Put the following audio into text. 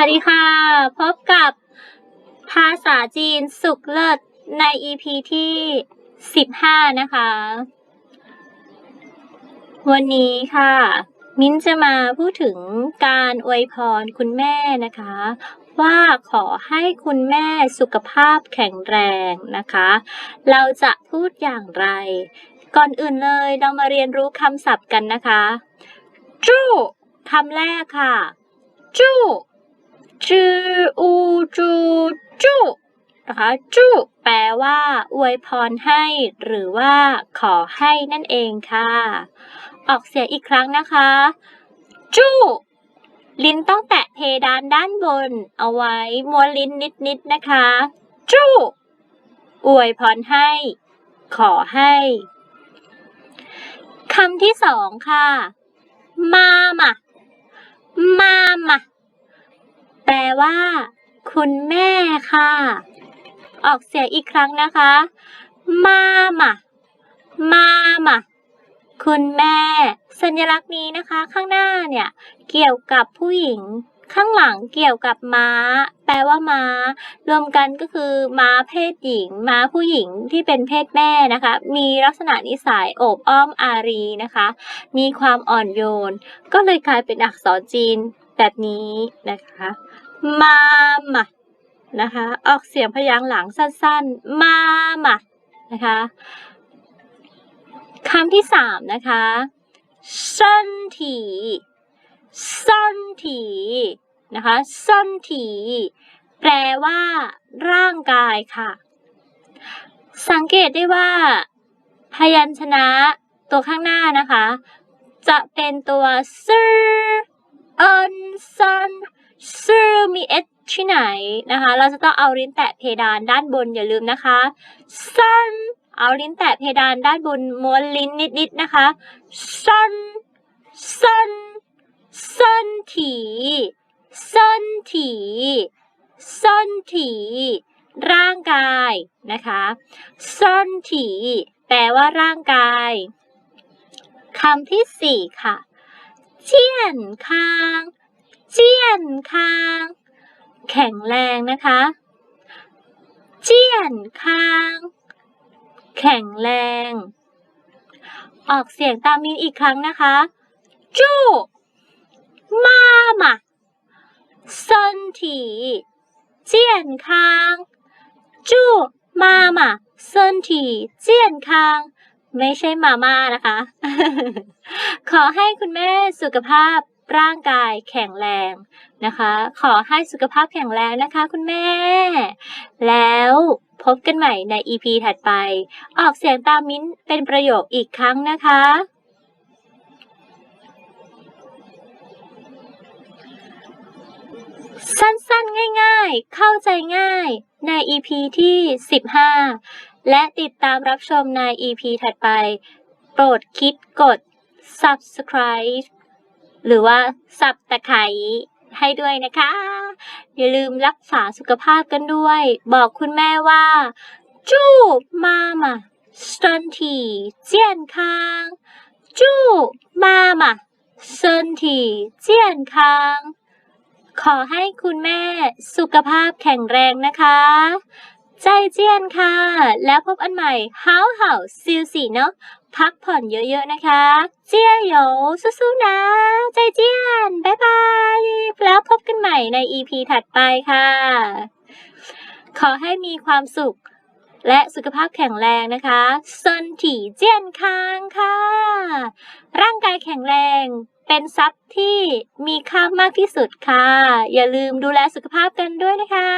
วัสดีค่ะ พบกับภาษาจีนสุขเลิศใน EP ที่ 15 นะคะ วันนี้ค่ะ มิ้นจะมาพูดถึงการอวยพรคุณแม่นะคะ ว่าขอให้คุณแม่สุขภาพแข็งแรงนะคะ เราจะพูดอย่างไร ก่อนอื่นเลยเรามาเรียนรู้คำศัพท์กันนะคะ จู้คำแรกค่ะ จู้ จืออูจูจูนะคะจูแปลว่าอวยพรให้ หรือว่า ขอให้นั่นเองค่ะ ออกเสียงอีกครั้งนะคะจูลิ้นต้องแตะเพดานด้านบน เอาไว้ม้วนลิ้นนิดๆนะคะจูอวยพรให้ ขอให้คำที่สองค่ะ มา ว่า คุณแม่ค่ะ ออกเสียงอีกครั้งนะคะ มามามามาคุณแม่ สัญลักษณ์นี้นะคะ ข้างหน้าเนี่ย เกี่ยวกับผู้หญิง ข้างหลังเกี่ยวกับม้า แปลว่าม้า รวมกันก็คือ ม้าเพศหญิง ม้าผู้หญิงที่เป็นเพศแม่นะคะ มีลักษณะนิสัยโอบอ้อมอารีนะคะ มีความอ่อนโยน ก็เลยกลายเป็นอักษรจีนแบบนี้นะคะ มามานะคะ ออกเสียงพยางค์หลังสั้นๆ มามานะคะคำที่สามนะคะสันถีสันถีนะคะสันถีแปลว่า ร่างกายค่ะ สังเกตได้ว่า พยัญชนะตัวข้างหน้านะคะ จะเป็นตัวซื่ออินซัน ซื่อมีเอที่ไหนนะคะ เราจะต้องเอาลิ้นแตะเพดานด้านบนอย่าลืมนะคะซันเอาลิ้นแตะเพดานด้านบนม้วนลิ้นนิดๆนะคะซันซันซันถีซันถีซันถีร่างกายนะคะซันถีแปลว่าร่างกายคำที่สี่ค่ะ เจียนคาง เจียนคาง แข็งแรงนะคะ เจียนคาง แข็งแรง ออกเสียงตามมินอีกครั้งนะคะจู้มามา身体健康จู้มามา身体健康ไม่ใช่มาม่านะคะ ขอให้คุณแม่สุขภาพ ร่างกายแข็งแรงนะคะ ขอให้สุขภาพแข็งแรงนะคะคุณแม่ แล้วพบกันใหม่ใน EP ถัดไป ออกเสียงตามมิ้นเป็นประโยคอีกครั้งนะคะ สั้นๆง่ายๆ เข้าใจง่ายใน EP ที่ 15 และติดตามรับชมใน EP ถัดไป โปรดคิดกด subscribe หรือว่าสับตะไคร้ให้ด้วยนะคะ อย่าลืมรักษาสุขภาพกันด้วย บอกคุณแม่ว่า จูบมามา身体健康จูบมามา身体健康ขอให้คุณแม่สุขภาพแข็งแรงนะคะ ใจเจียนค่ะ แล้วพบอันใหม่เฮาเฮาซิลสีเนาะพักผ่อนเยอะๆนะคะ เจียโยสู้ๆนะ ใจเจียน บ๊ายบาย แล้วพบกันใหม่ใน EP ถัดไปค่ะ ขอให้มีความสุข และสุขภาพแข็งแรงนะคะเซินถี่เจียนคางค่ะ ร่างกายแข็งแรงเป็นทรัพย์ที่มีค่ามากที่สุดค่ะ อย่าลืมดูแลสุขภาพกันด้วยนะคะ